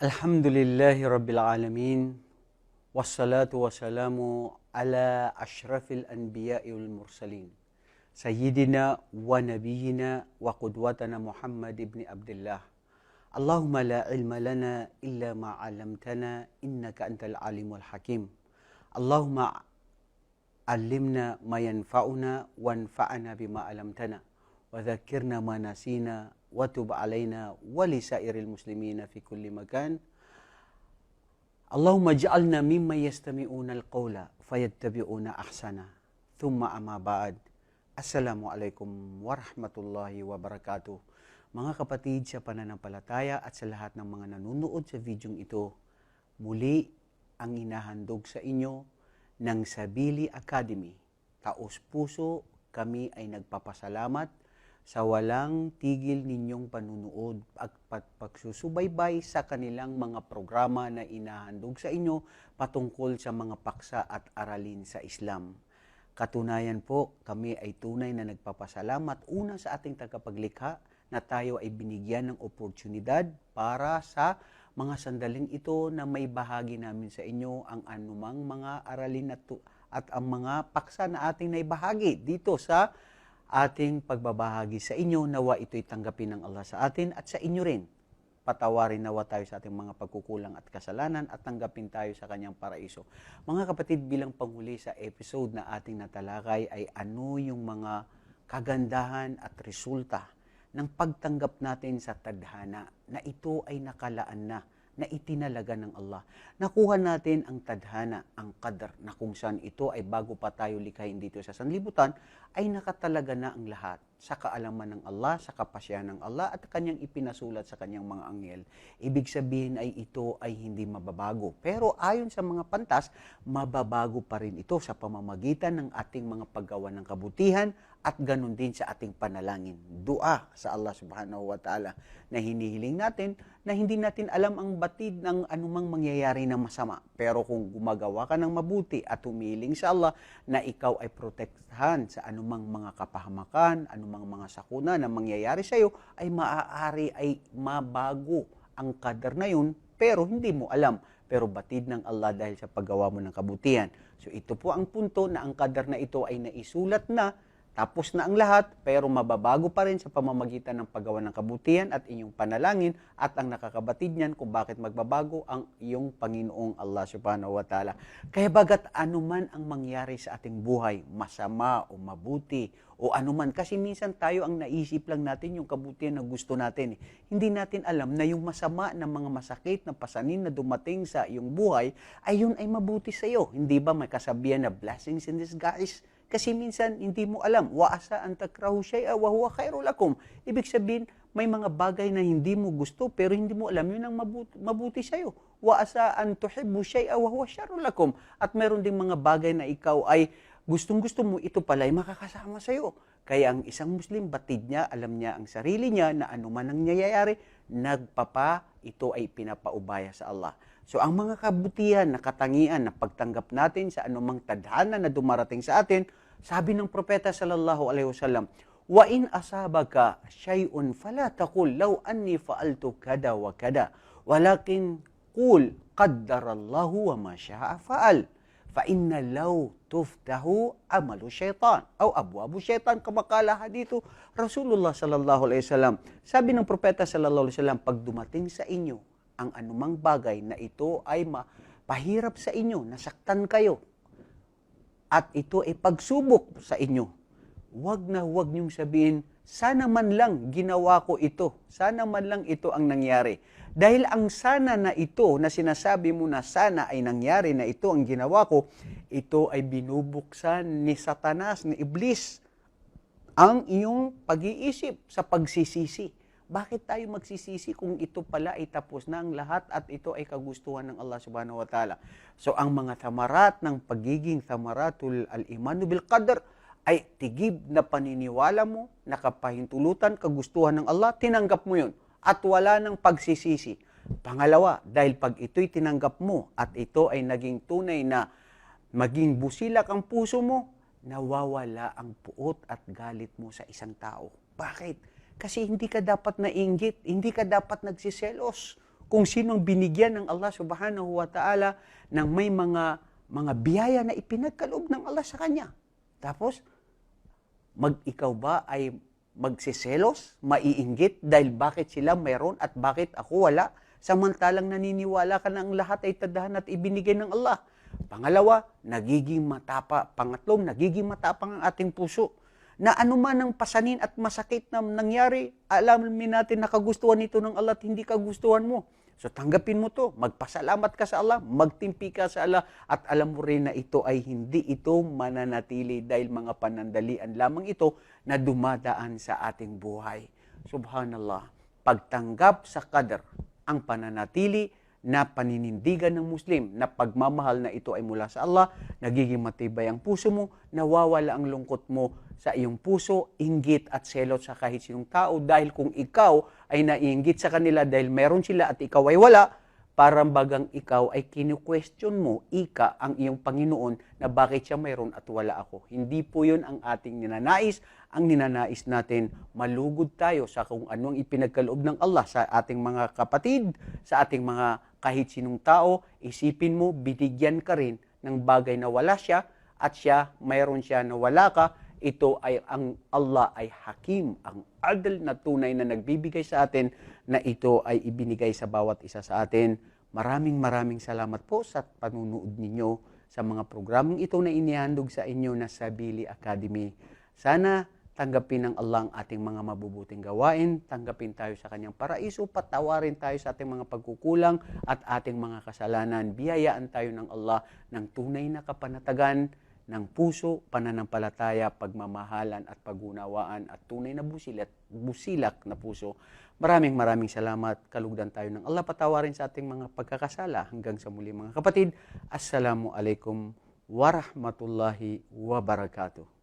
الحمد لله رب العالمين والصلاة والسلام على أشرف الأنبياء والمرسلين سيدنا ونبينا وقدوتنا محمد بن عبد الله. اللهم لا علم لنا إلا ما علمتنا إنك أنت العليم الحكيم. اللهم علمنا ما ينفعنا وانفعنا بما علمتنا. وذكرنا ما نسينا وتب علينا ولسائر المسلمين في كل مكان اللهم اجعلنا ممن يستمعون القول فيتبعون احسنه ثم اما بعد Assalamu alaikum warahmatullahi wabarakatuh. Mga kapatid sa pananampalataya at sa lahat ng mga nanonood sa videong ito, muli ang inahandog sa inyo ng Sabili Academy. Taos puso kami ay nagpapasalamat sa walang tigil ninyong panunood at pagsusubaybay sa kanilang mga programa na inahandog sa inyo patungkol sa mga paksa at aralin sa Islam. Katunayan po, kami ay tunay na nagpapasalamat una sa ating tagapaglikha na tayo ay binigyan ng oportunidad para sa mga sandaling ito na may bahagi namin sa inyo ang anumang mga aralin at, at ang mga paksa na ating naibahagi dito sa ating pagbabahagi sa inyo. Nawa ito'y tanggapin ng Allah sa atin at sa inyo rin. Patawarin nawa tayo sa ating mga pagkukulang at kasalanan at tanggapin tayo sa kanyang paraiso. Mga kapatid, bilang panghuli sa episode na ating natalakay ay ano yung mga kagandahan at resulta ng pagtanggap natin sa tadhana na ito ay nakalaan na na itinalaga ng Allah. Nakuha natin ang tadhana, ang qadr, na kung saan ito ay bago pa tayo likhain dito sa sanlibutan, ay nakatalaga na ang lahat sa kaalaman ng Allah, sa kapasyahan ng Allah at kanyang ipinasulat sa kanyang mga anghel. Ibig sabihin ay ito ay hindi mababago. Pero ayon sa mga pantas, mababago pa rin ito sa pamamagitan ng ating mga paggawa ng kabutihan at ganun din sa ating panalangin. Dua sa Allah subhanahu wa ta'ala na hinihiling natin na hindi natin alam ang batid ng anumang mangyayari na masama. Pero kung gumagawa ka ng mabuti at humiling sa Allah na ikaw ay protektahan sa anumang mga kapahamakan, anumang mga sakuna na mangyayari sa iyo, ay maaari ay mabago ang kadar na yun, pero hindi mo alam. Pero batid ng Allah dahil sa paggawa mo ng kabutihan. So ito po ang punto na ang kadar na ito ay naisulat na tapos na ang lahat, pero mababago pa rin sa pamamagitan ng paggawa ng kabutihan at inyong panalangin at ang nakakabatid niyan kung bakit magbabago ang iyong Panginoong Allah subhanahu wa ta'ala. Kaya bagat anuman ang mangyari sa ating buhay, masama o mabuti o anuman, kasi minsan tayo ang naisip lang natin yung kabutihan na gusto natin. Hindi natin alam na yung masama ng mga masakit na pasanin na dumating sa iyong buhay, ay yun ay mabuti sa iyo. Hindi ba may kasabihan na blessings in disguise? Kasi minsan hindi mo alam, wa asa an takrahu shay'a wa huwa khairul lakum. Ibig sabihin, may mga bagay na hindi mo gusto pero hindi mo alam yun ang mabuti, mabuti sa iyo. Wa asa an tuhibbu shay'a wa huwa sharrul lakum. At meron ding mga bagay na ikaw ay gustong-gusto mo ito pala ay makakasama sa iyo. Kaya ang isang Muslim, batid niya, alam niya ang sarili niya na anuman ang nangyayari, nagpapa, ito ay pinapaubaya sa Allah. So ang mga kabutihan na katangian na pagtanggap natin sa anumang tadhana na dumarating sa atin, sabi ng propeta sallallahu alaihi wasallam, "Wa in asabaka shay'un fala taqul law anni fa'altu kada wa kada, walakin qul qaddarallahu wa ma syaa fa'al." Fa inna law tuftahu amalu syaitan o abwabu syaitan kamakala dito Rasulullah sallallahu alaihi wasallam. Sabi ng propeta sallallahu alaihi wasallam, pag dumating sa inyo ang anumang bagay na ito ay mapahirap sa inyo, nasaktan kayo, at ito ay pagsubok sa inyo, huwag na huwag niyong sabihin, sana man lang ginawa ko ito, sana man lang ito ang nangyari. Dahil ang sana na ito na sinasabi mo na sana ay nangyari na ito ang ginawa ko, ito ay binubuksan ni Satanas, ni Iblis, ang iyong pag-iisip sa pagsisisi. Bakit tayo magsisisi kung ito pala ay tapos na ang lahat at ito ay kagustuhan ng Allah subhanahu wa ta'ala? So ang mga thamarat ng pagiging thamaratul al-imanu bil qadr ay tigib na paniniwala mo, nakapahintulutan, kagustuhan ng Allah, tinanggap mo yun at wala ng pagsisisi. Pangalawa, dahil pag ito'y tinanggap mo at ito ay naging tunay na maging busilak ang puso mo, nawawala ang puot at galit mo sa isang tao. Bakit? Kasi hindi ka dapat nainggit, hindi ka dapat nagsiselos kung sinong binigyan ng Allah subhanahu wa ta'ala ng may mga mga biyaya na ipinagkaloob ng Allah sa kanya. Tapos, mag ikaw ba ay magsiselos, maiinggit dahil bakit sila mayroon at bakit ako wala? Samantalang naniniwala ka na ang lahat ay tadahan at ibinigay ng Allah. Pangalawa, nagiging matapa. Pangatlong, nagiging matapang ang ating puso. Na anuman ang pasanin at masakit na nangyari, alamin natin na kagustuhan nito ng Allah at hindi kagustuhan mo. So tanggapin mo to, magpasalamat ka sa Allah, magtimpi ka sa Allah, at alam mo rin na ito ay hindi ito mananatili dahil mga panandalian lamang ito na dumadaan sa ating buhay. Subhanallah, pagtanggap sa qadar, ang pananatili na paninindigan ng Muslim na pagmamahal na ito ay mula sa Allah, nagiging matibay ang puso mo, nawawala ang lungkot mo sa iyong puso, inggit at selot sa kahit sinong tao dahil kung ikaw ay naiinggit sa kanila dahil meron sila at ikaw ay wala, parang bagang ikaw ay kinu-question mo, ika ang iyong Panginoon na bakit siya mayroon at wala ako. Hindi po yun ang ating ninanais. Ang ninanais natin, malugod tayo sa kung anong ipinagkaloob ng Allah sa ating mga kapatid, sa ating mga kahit sinong tao. Isipin mo, binigyan ka rin ng bagay na wala siya at siya, mayroon siya na wala ka. Ito ay ang Allah ay hakim, ang adl na tunay na nagbibigay sa atin na ito ay ibinigay sa bawat isa sa atin. Maraming maraming salamat po sa panunood ninyo sa mga programang ito na inihandog sa inyo na Sabili Academy. Sana tanggapin ng Allah ang ating mga mabubuting gawain, tanggapin tayo sa kanyang paraiso, patawarin tayo sa ating mga pagkukulang at ating mga kasalanan. Biyayaan tayo ng Allah ng tunay na kapanatagan ng puso, pananampalataya, pagmamahalan at pagunawaan at tunay na busilat, busilak na puso. Maraming maraming salamat. Kalugdan tayo ng Allah. Patawarin sa ating mga pagkakasala. Hanggang sa muli mga kapatid. Assalamu alaikum warahmatullahi wabarakatuh.